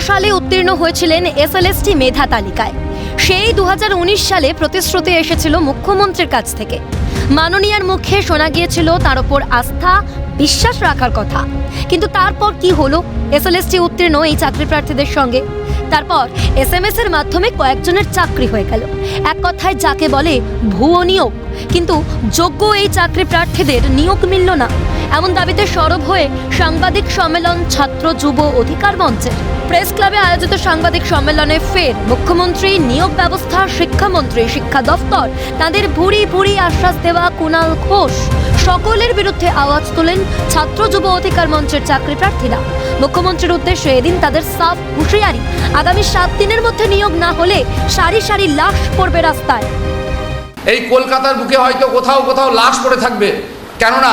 সালে উত্তীর্ণ হয়েছিলেন এসএলএসটি মেধা তালিকায়। সেই দু হাজার উনিশ সালে প্রতিশ্রুতি এসেছিল মুখ্যমন্ত্রীর কাছ থেকে। মাননীয়ার মুখে শোনা গিয়েছিল তার ওপর আস্থা, বিশ্বাস রাখার কথা। কিন্তু তারপর কি হলো? এসএলএসটি উত্তীর্ণ এই চাকরি প্রার্থীদের সঙ্গে। তারপর এসএমএস এর মাধ্যমে কয়েকজনের চাকরি হয়ে গেল। এক কথায় যাকে বলে ভুয়ো নিয়োগ। কিন্তু যোগ্য এই চাকরি প্রার্থীদের নিয়োগ মিলল না। এমন দাবিতে সরব হয়ে সাংবাদিক সম্মেলন ছাত্র যুব অধিকার মঞ্চের প্রেস ক্লাবে আয়োজিত সাংবাদিক সম্মেলনে ফের মুখ্যমন্ত্রী নিয়োগ ব্যবস্থা, শিক্ষামন্ত্রী শিক্ষা দফতর, তাদের ভুরি ভুরি আশ্বাস দেওয়া কুণাল ঘোষ, সকলের বিরুদ্ধে আওয়াজ তোলেন ছাত্র যুব অধিকার মঞ্চের চাকরি প্রার্থীরা। মুখ্যমন্ত্রীর উদ্দেশ্যে এদিন তাদের সাফ হুঁশিয়ারি, আগামী সাত দিনের মধ্যে নিয়োগ না হলে সারি সারি লাশ পড়বে রাস্তায়। এই কলকাতার বুকে হয়তো কোথাও কোথাও লাশ পড়ে থাকবে। কেননা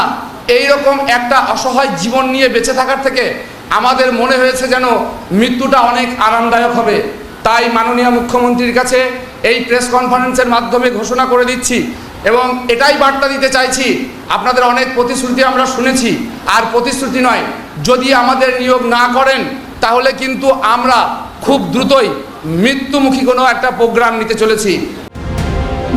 এই রকম একটা অসহায় জীবন নিয়ে বেঁচে থাকার থেকে আমাদের মনে হয়েছে যেন মৃত্যুটা অনেক আরামদায়ক হবে। তাই মাননীয় মুখ্যমন্ত্রীর কাছে এই প্রেস কনফারেন্সের মাধ্যমে ঘোষণা করে দিচ্ছি এবং এটাই বার্তা দিতে চাইছি। আপনাদের অনেক প্রতিশ্রুতি আমরা শুনেছি, আর প্রতিশ্রুতি নয়, যদি আমাদের নিয়োগ না করেন, তাহলে কিন্তু আমরা খুব দ্রুতই মৃত্যুমুখী কোনো একটা প্রোগ্রাম নিতে চলেছি।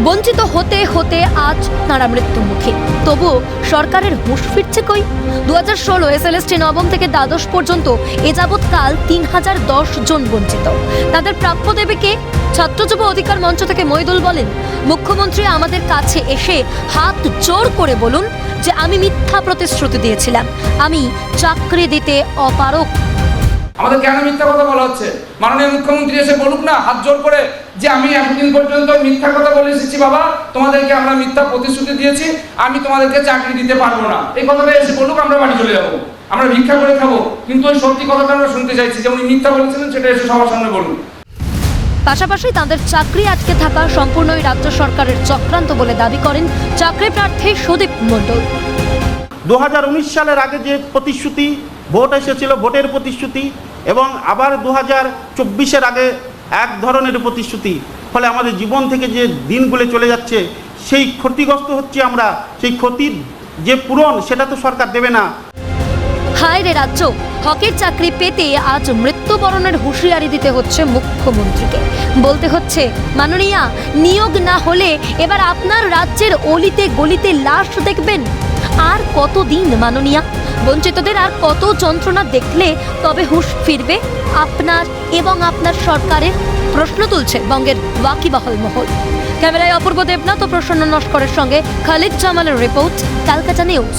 বঞ্চিত হতে হতে আজ তাঁরা মৃত্যুমুখী। তবুও সরকারের হুঁশ ফিরছে কই? দু হাজার ষোলো এসএলএসটি নবম থেকে দ্বাদশ পর্যন্ত এ যাবৎকাল তিন হাজার দশ জন বঞ্চিত। তাদের প্রাপ্য দেবে কে? ছাত্র যুব অধিকার মঞ্চ থেকে মইদুল বলেন, মুখ্যমন্ত্রী আমাদের কাছে এসে হাত জোর করে বলুন যে আমি মিথ্যা প্রতিশ্রুতি দিয়েছিলাম। আমি চাকরি দিতে অপারক আমাদের কেন মিথ্যা কথা বলা হচ্ছে? মাননীয় মুখ্যমন্ত্রী এসে বলুক না, হাত জোর করে। যে আমি এতদিন পর্যন্ত মিথ্যা কথা বলে এসেছি বাবা তোমাদেরকে আমরা মিথ্যা প্রতিশ্রুতি দিয়েছি আমি তোমাদেরকে চাকরি দিতে পারব না। এই কথাটা এসে বলুক আমরা বাড়ি চলে যাব। আমরা ভিক্ষা করে খাব। কিন্তু ওই সত্যি কথাটা আমরা শুনতে চাইছি যে উনি মিথ্যা বলেছিলেন সেটা এসে সবার সামনে বলুন। পাশাপাশি তাদের চাকরি আটকে থাকা সম্পূর্ণই রাজ্য সরকারের চক্রান্ত বলে দাবি করেন চাকরি প্রার্থী সুদীপ মণ্ডল। দু হাজার উনিশ সালের আগে যে প্রতিশ্রুতি ভোট এসেছিল ভোটের প্রতিশ্রুতি এবং আবার দু হাজার চব্বিশের আগে এক ধরনের প্রতিশ্রুতি। ফলে আমাদের জীবন থেকে যে দিনগুলো চলে যাচ্ছে, সেই ক্ষতিগ্রস্ত হচ্ছে আমরা। সেই ক্ষতির যে পূরণ, সেটা তো সরকার দেবে না। হায় রে রাজ্য, হকের চাকরি পেতে আজ মৃত্যুবরণের হুঁশিয়ারি দিতে হচ্ছে মুখ্যমন্ত্রীকে। বলতে হচ্ছে, মাননীয়া, নিয়োগ না হলে এবার আপনার রাজ্যের অলিতে গলিতে লাশ দেখবেন। আর কতদিন, মাননীয়া? বঞ্চিতদের আর কত যন্ত্রণা দেখলে তবে হুশ ফিরবে আপনার এবং আপনার সরকারের? প্রশ্ন তুলছে বঙ্গের ওয়াকিবহল মহল। ক্যামেরায় অপূর্ব দেবনাথ ও প্রসন্ন নস্করের সঙ্গে খালিদ জামালের রিপোর্ট, ক্যালকাটা নিউজ।